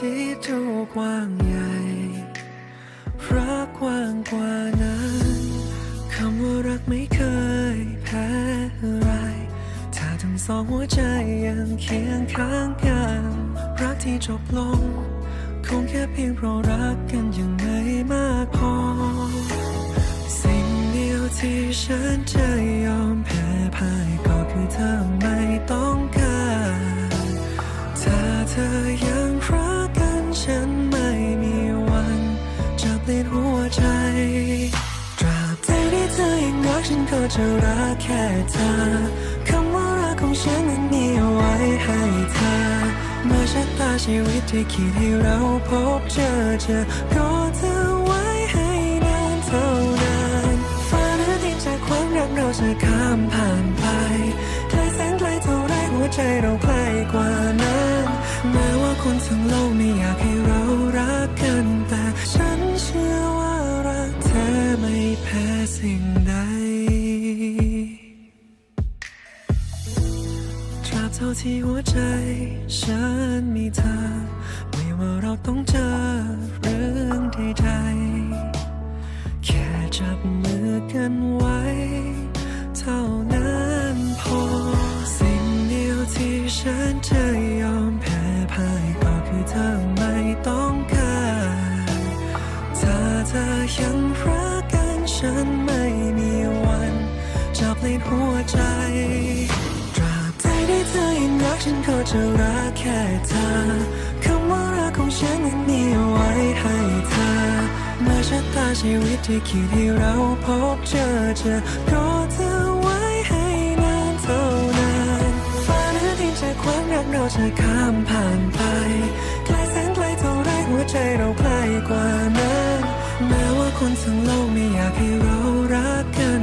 ที่เจ้ากว้างใหญ่รักกว้างกว่านั้น คำว่ารักไม่เคยแพ้อะไร ถ้าทั้งสองหัวใจยังเคียงข้างกัน รักที่จบลง คงแค่เพียงเพราะรักกันยังไงมากพอ สิ่งเดียวที่ฉันจะยอมแพ้ จะรักแค่เธอคำว่ารักของฉันนั้นมีเอาไว้ให้เธอมื่อชะตาชีวิตที่คิดให้เราพบเจอเจอก็เธอไว้ให้นานเท่านานฟ้าหรือดินจากความรักเราจะข้ามผ่านไปไกลแสนไกลเท่าไรหัวใจเราใกล้กว่านั้นแม้ว่าคนทั้งโลกไม่อยากให้เรา ที่หัวใจ ฉันมีเธอ ไม่ว่าเราต้องเจอเรื่องใดๆแค่จับมื ของฉันนั้นมีเอาไว้ให้เธอ เมื่อชะตาชีวิตที่คิดให้เราพบเจอเจอก็เธอไว้ให้นานเท่านานฟ้าหรือดินจากความรักเราจะข้ามผ่านไปไกลแสนไกลเท่าไรหัวใจเราใกล้กว่านั้นแม้ว่าคนทั้งโลกไม่อยากให้เรารักกัน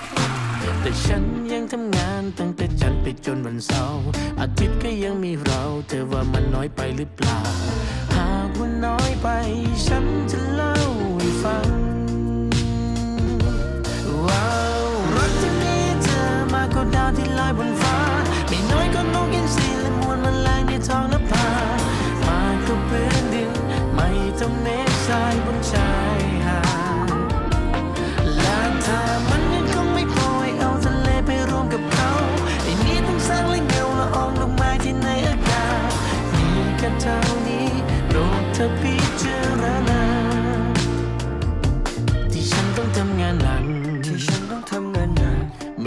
แต่ฉันยังทำงานตั้งแต่จันทร์ไปจนวันเสาร์อาทิตย์ก็ยังมีเรา เธอว่ามันน้อยไปหรือเปล่า หากว่าน้อยไป ฉันจะเล่าให้ฟังว้าวรักที่มีเธอมากกว่าดาวที่ลอยบน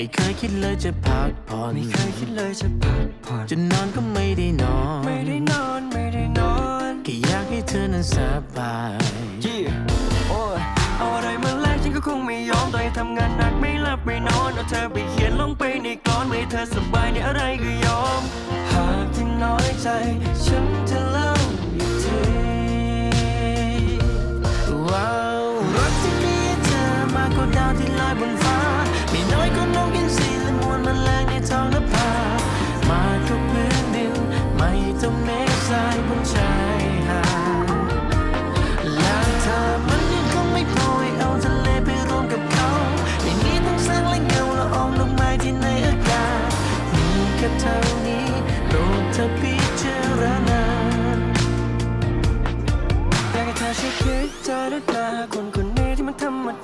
ไม่เคยคิดเลยจะพักผ่อนไม่เคยคิดเลยจะพักผ่อนจะนอนก็ไม่ได้นอน ไม่ได้นอนไม่ได้นอนแค่อยากให้เธอนั้นสบายยี่โอ้ยเอาอะไรมาแลกฉันก็คงไม่ยอมต่อให้ทำงานหนักไม่หลับไม่นอนเอาเธอไปเขียนลงไปในกลอนไม่ให้เธอสบายในอะไรก็ยอม หากที่น้อยใจ ฉันจะเล่าอีกทีว้าวรักที่มีเธอมากกว่าดาวที่ลอยบนฟ้า แรงในทองนภามาทุกพื้นดิน ไม่ต้เมฆทรายบชายหาดและเธอมันยังคงไม่พอเอาทะเลไปรวมกับเขา อย่นี้ต้องสร้างแล่เงาละอองดอกไม้ที่ในอากาศมีแค่เท่านี้โปรเธอพิจารณาอยากให้เธอช่วยคิดเหรืาคนคนนี้ที่มันธรรมดา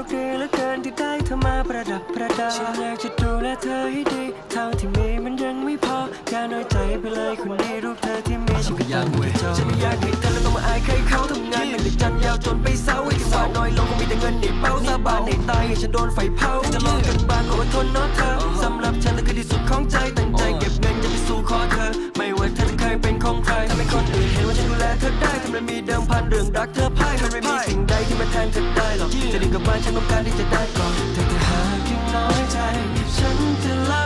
อเกินที่ได้เธอมาประดับประดาฉันอยากจะดูแลเธอให้ดีเท่าที่มีมันยังไม่พออย่าน้อยใจไปเลยคนนี้รูปเธอที่มีฉันก็ยังไม่จบฉันไม่อยากให้เธอแล้วต้องมาอายใครเขาทำงานหนักแต่จันยาวจนไปเศร้าไอ้ที่ว่าน้อยลงคงมีแต่เงินในเป้าสาบานในตายให้ฉันโดนไฟเผาจะลองกันบ้างก็อดทนเนาะเธอสำหรับฉันนั่นคือที่สุดของใจตั้งใจเก็บเงินจะไปสู่ขอเธอ ไม่ว่าเธอจะเคยเป็นของใครถ้าเป็นคนอื่นเห็นว่าฉันดูแลเธอได้ทำไมมีเดิมพันเรื่องรักเธอพ่ายมันไม่มีสิ่งใดที่มาแทนเธอได้หรอกจะดีกับบ้านฉันต้องการที่จะได้ก่อนแต่ถ้าหากยังน้อยใจ ฉันจะเล่า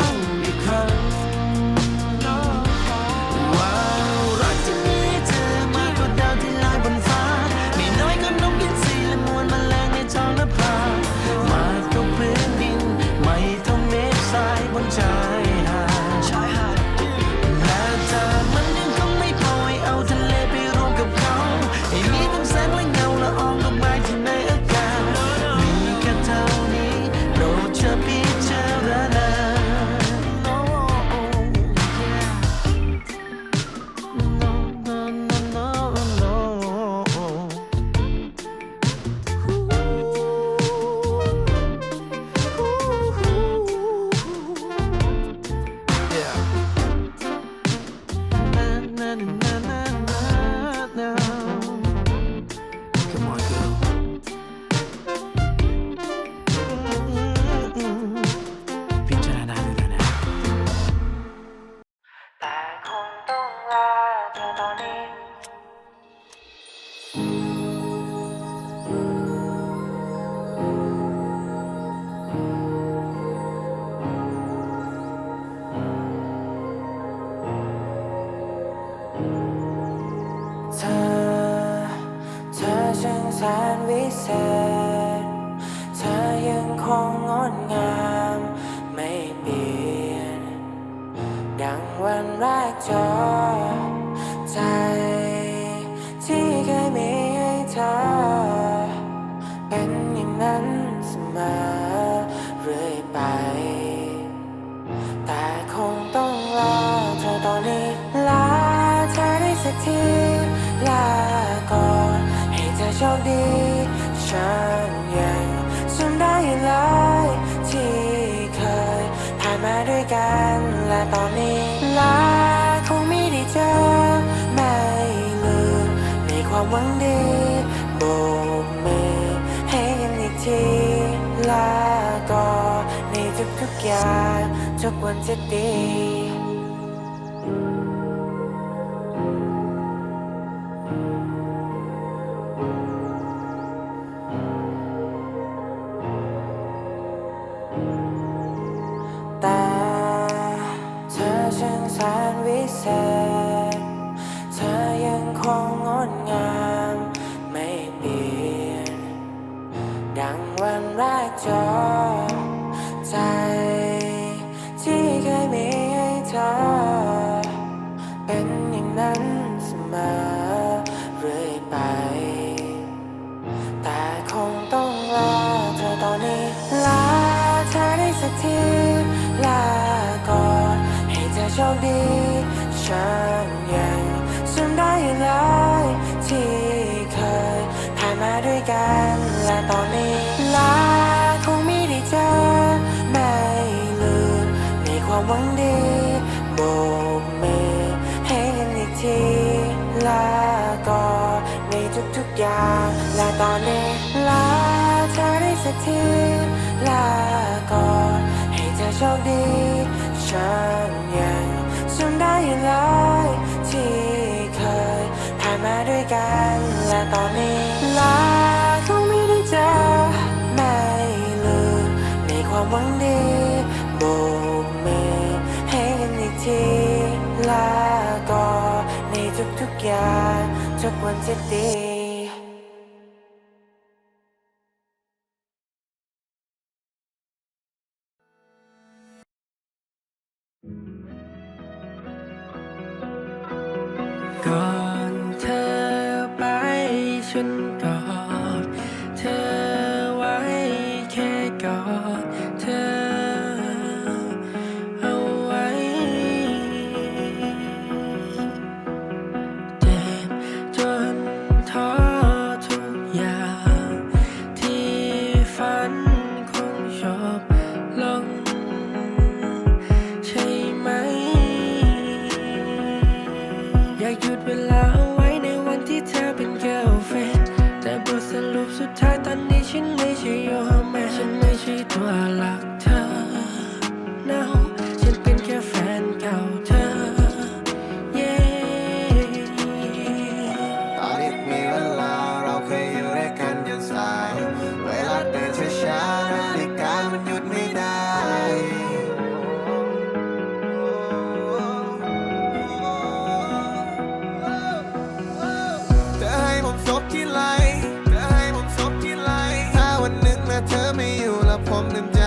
หวังดีโบกมือให้กันอีกทีลาก่อนในทุกๆอย่างทุกวันจะดีแต่เธอช่างแสนวิเศษ ทีลาก่อนให้เธอโชคดี ฉันยังจำได้อยู่เลยที่เคยผ่านมาด้วยกันและตอนนี้ลาคงไม่ได้เจอไม่ลืมในความหวังดีโบกมือให้กันอีกทีลาก่อนในทุกๆอย่างและตอนนี้ลาเธอได้สักที ชคดีฉันยังจำได้ยู่เลยที่เคยผ่านมาด้วยกันและตอนนี้ลาคงไม่ได้เจอไม่ลืมในความหวังดีโบกมือให้กันอีกทีลาก่อนในทุกๆอย่างทุกวันจะดี รักเธอ no ฉันเป็นแค่แฟนเก่าเธอ yeah ตอนนี้มีเวลาเราเคยอยู่ด้วยกันจนสาย เวลาเดินช้าๆนาฬิกามันหยุดไม่ได้ เธอให้ผมซบที่ไหล เธอให้ผมซบที่ไหล ถ้าวันหนึ่งนะเธอไม่อยู่แล้วผมนึกจะ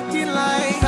walking like